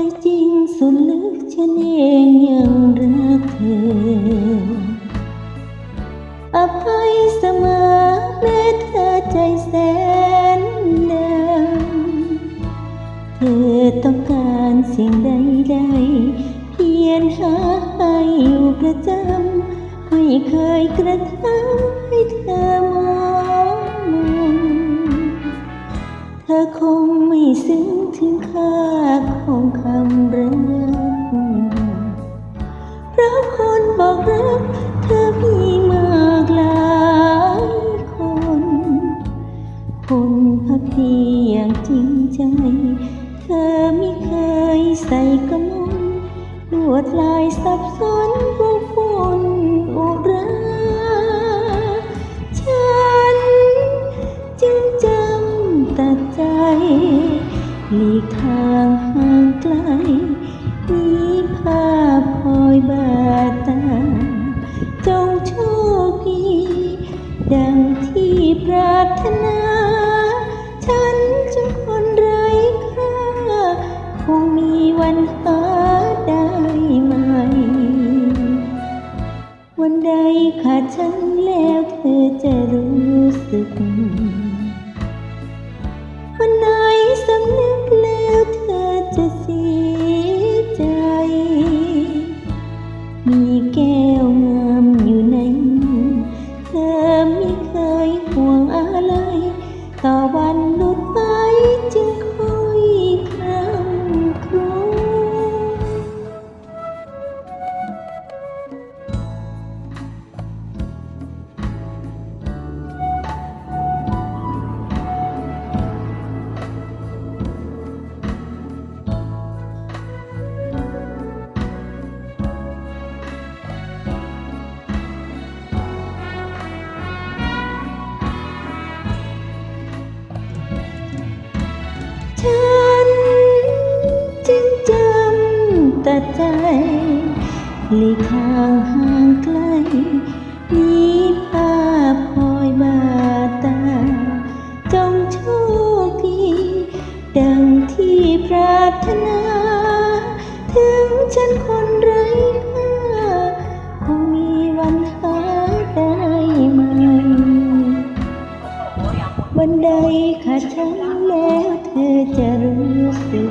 ใจจริงสุดลึกฉันเองยังรักเธอ อภัยเสมอแม้เธอใจแสนดำเธอต้องการสิ่งใดใดเพียรหาให้อยู่ประจำไม่เคยกระทำ คงไม่ซึ้งถึงค่าของคำรักเพราะคนบอกรักเธอมีมากหลายคน คนพักดีอย่างจริงใจ เธอไม่เคยใส่กระมงลวดลายสับสนผู้คน ใจหลีกทางห่างไกลมีภาพคอยบาดตา จงโชคดี ดังที่ปรารถนา ไม่เคยห่วง แต่ใจหลีกทางห่างไกลมีภาพคอยบาตา จงโชคดี ดังที่ปรารถนา ถึงฉันคนไร้ค่าคงมีวันหาได้ไหมวันใดขาดฉันแล้วเธอจะรู้สึก